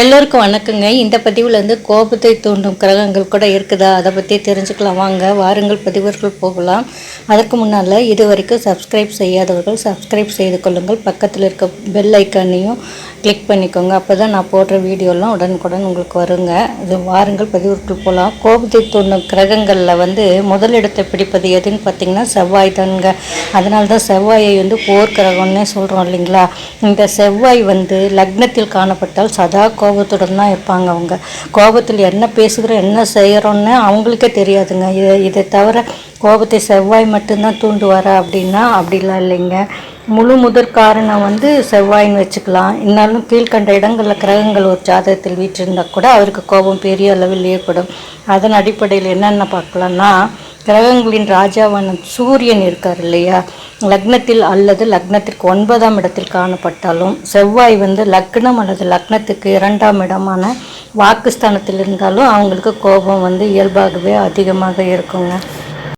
எல்லோருக்கும் வணக்கங்க. இந்த பதிவில் வந்து கோபத்தை தூண்டும் கிரகங்கள் கூட இருக்குதா? அதை பற்றி தெரிஞ்சுக்கலாம். வாங்க வாருங்கள் பதிவர்கள் போகலாம். அதற்கு முன்னால் இது வரைக்கும் சப்ஸ்கிரைப் செய்யாதவர்கள் சப்ஸ்கிரைப் செய்து கொள்ளுங்கள். பக்கத்தில் இருக்க பெல் ஐக்கானையும் கிளிக் பண்ணிக்கோங்க. அப்போ தான் நான் போடுற வீடியோலாம் உடனுக்குடன் உங்களுக்கு வருங்க. இது வாருங்கள் பதிவுக்குள் போகலாம் கோபத்தை தூண்டும் கிரகங்களில் வந்து முதலிடத்தை பிடிப்பது எதுன்னு பார்த்தீங்கன்னா செவ்வாய் தானுங்க. அதனால தான் செவ்வாயை வந்து போர் கிரகம்னே சொல்கிறோம் இல்லைங்களா? இந்த செவ்வாய் வந்து லக்னத்தில் காணப்பட்டால் சதா கோபத்துடன் தான் இருப்பாங்க அவங்க. கோபத்தில் என்ன பேசுகிறோம் என்ன செய்கிறோன்னு அவங்களுக்கே தெரியாதுங்க. இதை இதை தவிர கோபத்தை செவ்வாய் மட்டும்தான் தூண்டுவாரா அப்படின்னா அப்படிலாம் இல்லைங்க. முழு முதற் காரணம் வந்து செவ்வாயின்னு வச்சுக்கலாம். இருந்தாலும் கீழ்கண்ட இடங்களில் கிரகங்கள் ஒரு ஜாதகத்தில் வீற்றிருந்தால் கூட அவருக்கு கோபம் பெரிய அளவில் ஏற்படும். அதன் அடிப்படையில் என்னென்ன பார்க்கலாம்னா கிரகங்களின் ராஜாவான சூரியன் இருக்கார் இல்லையா? லக்னத்தில் அல்லது லக்னத்திற்கு ஒன்பதாம் இடத்தில் காணப்பட்டாலும் செவ்வாய் வந்து லக்னம் அல்லது லக்னத்துக்கு இரண்டாம் இடமான வாக்குஸ்தானத்தில் இருந்தாலும் அவங்களுக்கு கோபம் வந்து இயல்பாகவே அதிகமாக இருக்குங்க.